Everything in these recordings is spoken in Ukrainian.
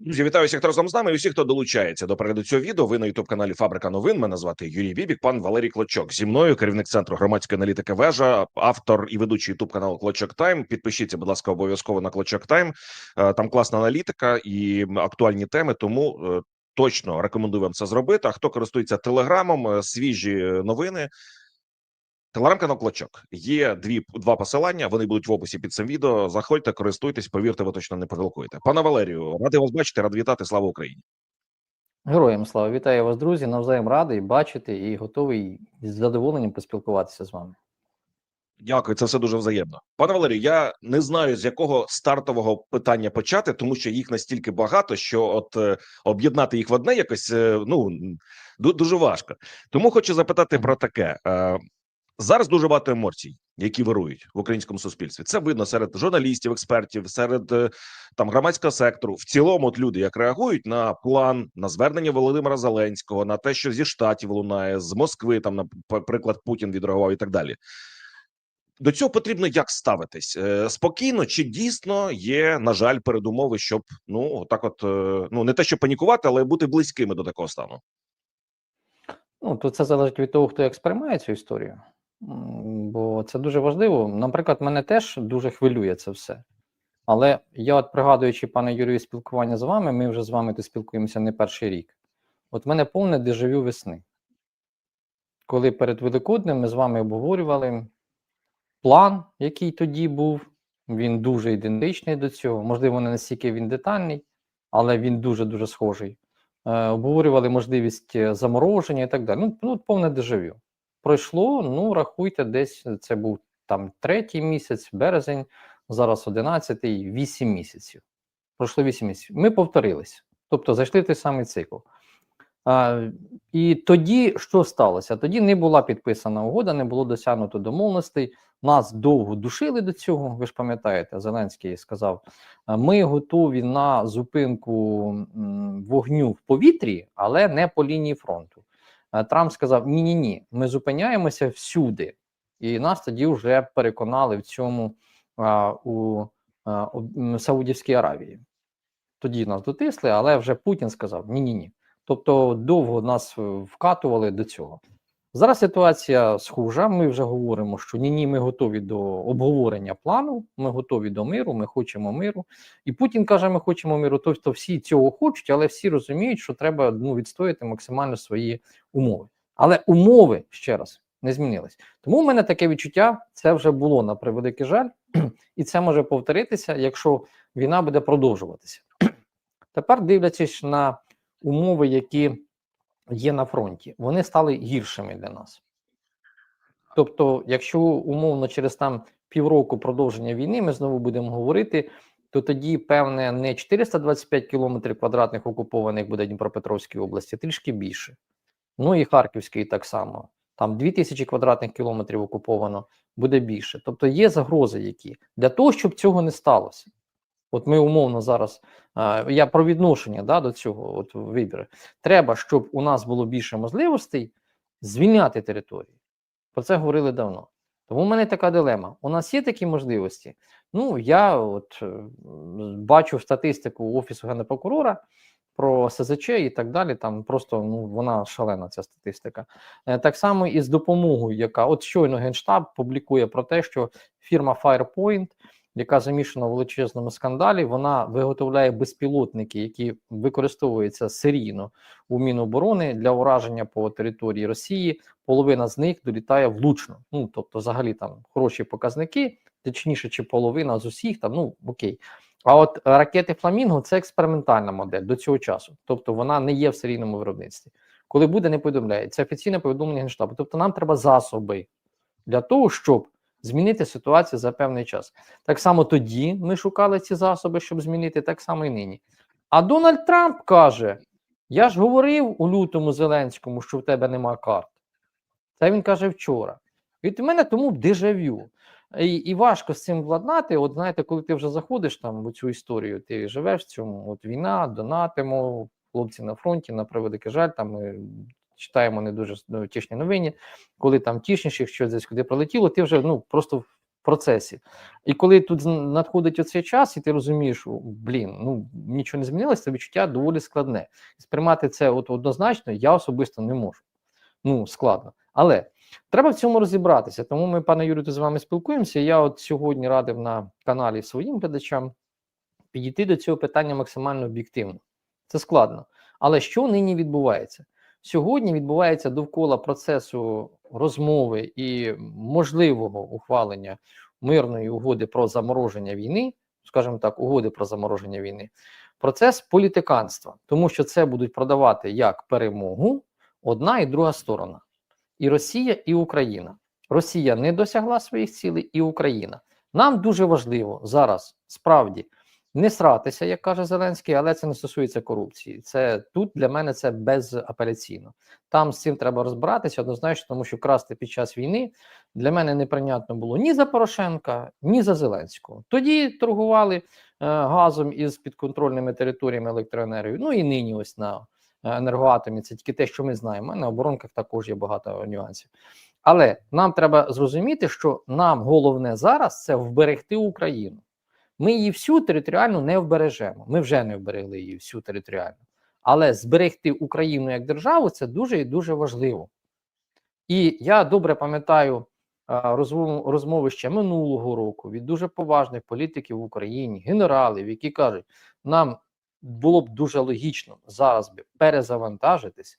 Друзі, вітаю всіх, хто разом з нами і всіх, хто долучається до перегляду цього відео. Ви на ютуб каналі Фабрика новин. Мене звати Юрій Бібік, пан Валерій Клочок. Зі мною керівник центру громадської аналітики вежа, автор і ведучий ютуб каналу Клочок Тайм. Підпишіться, будь ласка, обов'язково на Клочок Тайм. Е, Там класна аналітика і актуальні теми. Тому е, точно рекомендую вам це зробити. А хто користується телеграмом, е, свіжі новини. Телеграм-канал Клочок. Є дві два посилання. Вони будуть в описі під цим відео. Заходьте, користуйтесь, повірте, ви точно не помилкуєте. Пане Валерію, радий вас бачити, радий вітати. Слава Україні. Героям слава, вітаю вас, друзі. Навзаєм радий бачити і готовий з задоволенням поспілкуватися з вами. Дякую, це все дуже взаємно. Пане Валерію, я не знаю з якого стартового питання почати, тому що їх настільки багато, що от е, об'єднати їх в одне якось е, ну дуже важко. Тому хочу запитати про таке. Е, зараз дуже багато емоцій, які вирують в українському суспільстві. Це видно серед журналістів, експертів, серед е, там громадського сектору. В цілому, от люди як реагують на план, на звернення Володимира Зеленського, на те, що зі штатів лунає, з Москви, там наприклад, Путін відреагував і так далі. До цього потрібно як ставитись Е, спокійно, чи дійсно є, на жаль, передумови, щоб ну так, от е, ну не те, щоб панікувати, але бути близькими до такого стану. Ну, то це залежить від того, хто як сприймає цю історію. Бо це дуже важливо. Наприклад, мене теж дуже хвилює це все. Але я, от пригадуючи, пане Юрію, спілкування з вами, ми вже з вами тут спілкуємося не перший рік. От в мене повне дежавю весни. Коли перед Великоднем ми з вами обговорювали план, який тоді був, він дуже ідентичний до цього. Можливо, не настільки він детальний, але він дуже-дуже схожий. Е, обговорювали можливість е, замороження і так далі. Ну, ну повне дежавю. Пройшло, ну рахуйте, десь це був там третій місяць, березень, зараз одинадцятий, вісім місяців. Пройшло вісім місяців. Ми повторились. Тобто зайшли в той самий цикл. А, і тоді що сталося? Тоді не була підписана угода, не було досягнуто домовленостей. Нас довго душили до цього. Ви ж пам'ятаєте, Зеленський сказав: ми готові на зупинку вогню в повітрі, але не по лінії фронту. А Трамп сказав: Ні, ні, ні, ми зупиняємося всюди. І нас тоді вже переконали в цьому а, у, а, у Саудівській Аравії. Тоді нас дотисли, але вже Путін сказав: ні, ні, ні. Тобто довго нас е, вкатували до цього. Зараз ситуація схожа. Ми вже говоримо, що ні, ні, ми готові до обговорення плану, ми готові до миру, ми хочемо миру. І Путін каже, ми хочемо миру. Тобто всі цього хочуть, але всі розуміють, що треба ну, відстояти максимально свої умови. Але умови ще раз не змінились. Тому в мене таке відчуття, це вже було на превеликий жаль, і це може повторитися, якщо війна буде продовжуватися. Тепер дивлячись на умови, які є на фронті, вони стали гіршими для нас. Тобто, якщо умовно через там півроку продовження війни ми знову будемо говорити, то тоді, певне, не 425 кілометрів квадратних окупованих буде Дніпропетровській області, трішки більше. Ну і Харківський так само. Там 2000 квадратних кілометрів окуповано, буде більше. Тобто є загрози, які для того, щоб цього не сталося. От ми умовно зараз я про відношення да, до цього от вибір. Треба, щоб у нас було більше можливостей звільняти території. Про це говорили давно. Тому в мене така дилема. У нас є такі можливості. Ну, я от е, бачу статистику Офісу Генпрокурора про СЗЧ і так далі. Там просто ну, вона шалена, ця статистика. Е, Так само і з допомогою, яка от щойно Генштаб публікує про те, що фірма Firepoint яка замішана в величезному скандалі, вона виготовляє безпілотники, які використовуються серійно у Міноборони для ураження по території Росії. Половина з них долітає влучно. Ну тобто, взагалі там хороші показники, точніше, чи половина з усіх там, ну окей. А от ракети Фламінго це експериментальна модель до цього часу, тобто вона не є в серійному виробництві. Коли буде, не повідомляє. Це офіційне повідомлення Генштабу. Тобто, нам треба засоби для того, щоб змінити ситуацію за певний час. Так само тоді ми шукали ці засоби, щоб змінити, так само і нині. А Дональд Трамп каже: Я ж говорив у лютому Зеленському, що в тебе нема карт. Це він каже вчора. Від мене тому дежавю. І, і важко з цим владнати. От знаєте, коли ти вже заходиш там в цю історію, ти живеш в цьому. От війна, донатимо, хлопці на фронті, на превеликий жаль, там ми читаємо не дуже ну, тішні новини, коли там тішніше, що десь куди прилетіло, ти вже ну просто процесі. І коли тут надходить оцей час, і ти розумієш, блін, ну нічого не змінилося, це відчуття доволі складне. Сприймати це от однозначно я особисто не можу. Ну, складно. Але треба в цьому розібратися. Тому ми, пане Юрію, з вами спілкуємося. Я от сьогодні радив на каналі своїм глядачам підійти до цього питання максимально об'єктивно. Це складно. Але що нині відбувається? Сьогодні відбувається довкола процесу розмови і можливого ухвалення мирної угоди про замороження війни, скажімо так, угоди про замороження війни, процес політиканства, тому що це будуть продавати як перемогу одна і друга сторона, і Росія, і Україна. Росія не досягла своїх цілей, і Україна. Нам дуже важливо зараз справді не сратися, як каже Зеленський, але це не стосується корупції. Це тут для мене це безапеляційно. Там з цим треба розбиратися однозначно, тому що красти під час війни для мене неприйнятно було ні за Порошенка, ні за Зеленського. Тоді торгували е, газом із підконтрольними територіями електроенергії. Ну і нині ось на е, енергоатомі. Це тільки те, що ми знаємо. На оборонках також є багато нюансів. Але нам треба зрозуміти, що нам головне зараз це вберегти Україну. Ми її всю територіально не вбережемо. Ми вже не вберегли її всю територіально. Але зберегти Україну як державу це дуже і дуже важливо. І я добре пам'ятаю розмову- розмови ще минулого року від дуже поважних політиків в Україні, генералів, які кажуть, нам було б дуже логічно зараз би перезавантажитись,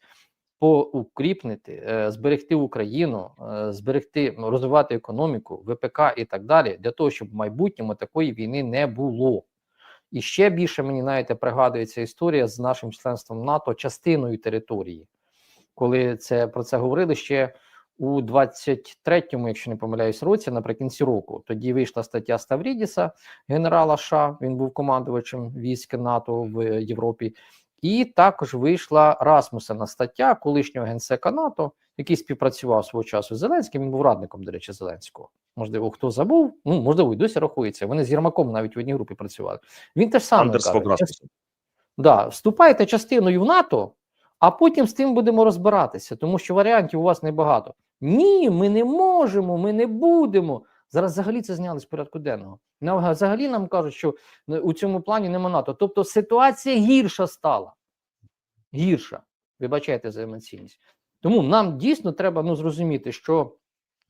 поукріпнити, е, зберегти Україну, е, зберегти, розвивати економіку, ВПК і так далі, для того, щоб в майбутньому такої війни не було. І ще більше мені знаєте, пригадується історія з нашим членством НАТО частиною території, коли це про це говорили ще у 23-му, якщо не помиляюсь, році, наприкінці року. Тоді вийшла стаття Ставрідіса, генерала США. Він був командувачем військ НАТО в Європі. І також вийшла Расмусена стаття колишнього генсека НАТО, який співпрацював свого часу з Зеленським. Він був радником, до речі, Зеленського. Можливо, хто забув, ну можливо, і досі рахується. Вони з Єрмаком навіть в одній групі працювали. Він теж саме. Да, вступайте частиною в НАТО, а потім з тим будемо розбиратися, тому що варіантів у вас небагато. Ні, ми не можемо, ми не будемо. Зараз взагалі це зняли з порядку денного. Взагалі нам кажуть, що у цьому плані нема НАТО. Тобто ситуація гірша стала. Гірша. Вибачайте за емоційність. Тому нам дійсно треба ну, зрозуміти, що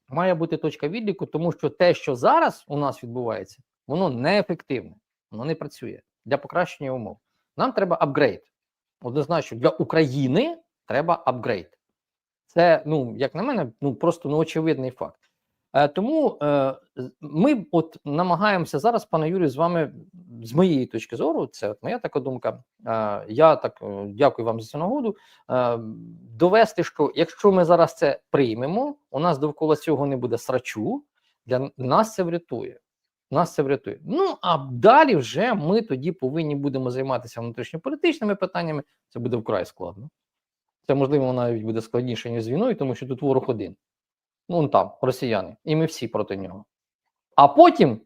має бути точка відліку, тому що те, що зараз у нас відбувається, воно неефективне, воно не працює для покращення умов. Нам треба апгрейд. Однозначно, для України треба апгрейд. Це, ну, як на мене, ну просто ну, очевидний факт. Е, тому е, ми от намагаємося зараз, пане Юрію, з вами, з моєї точки зору, це от моя така думка. Е, я так дякую вам за цю нагоду. Довести, що якщо ми зараз це приймемо, у нас довкола цього не буде срачу, для нас це врятує. Нас це врятує. Ну а далі вже ми тоді повинні будемо займатися внутрішньополітичними питаннями. Це буде вкрай складно. Це можливо навіть буде складніше ніж з війною, тому що тут ворог один. Ну, там, росіяни, і ми всі проти нього. А потім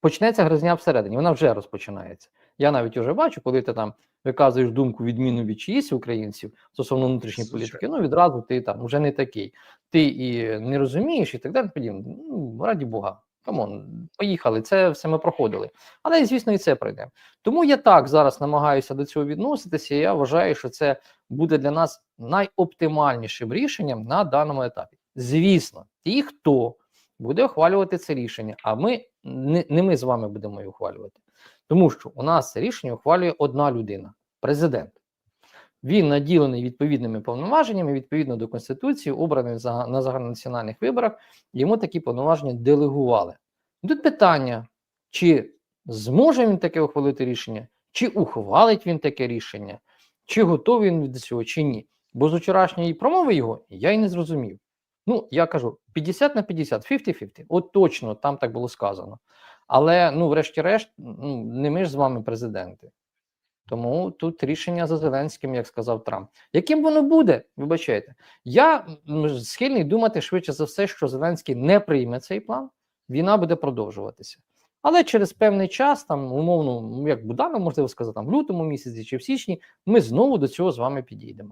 почнеться гризня всередині. Вона вже розпочинається. Я навіть уже бачу, коли ти там виказуєш думку відміну від чиїсь українців стосовно внутрішньої політики, ну відразу ти там вже не такий. Ти і не розумієш, і так далі. Ну, раді Бога. Камон, поїхали, це все ми проходили. Але, звісно, і це пройдемо. Тому я так зараз намагаюся до цього відноситися. І я вважаю, що це буде для нас найоптимальнішим рішенням на даному етапі. Звісно, ті, хто буде ухвалювати це рішення, а ми не, ми з вами будемо його ухвалювати, тому що у нас це рішення ухвалює одна людина президент. Він наділений відповідними повноваженнями відповідно до Конституції, обраний на загальнонаціональних виборах, йому такі повноваження делегували. Тут питання, чи зможе він таке ухвалити рішення, чи ухвалить він таке рішення, чи готовий він до цього, чи ні. Бо з вчорашньої промови його я й не зрозумів. Ну, я кажу, 50 на 50, 50-50. От точно там так було сказано. Але, ну, врешті-решт, ну, не ми ж з вами президенти. Тому тут рішення за Зеленським, як сказав Трамп. Яким воно буде, вибачайте. Я схильний думати швидше за все, що Зеленський не прийме цей план, війна буде продовжуватися. Але через певний час, там, умовно, ну, як Буданов, можливо сказати, там, в лютому місяці чи в січні, ми знову до цього з вами підійдемо.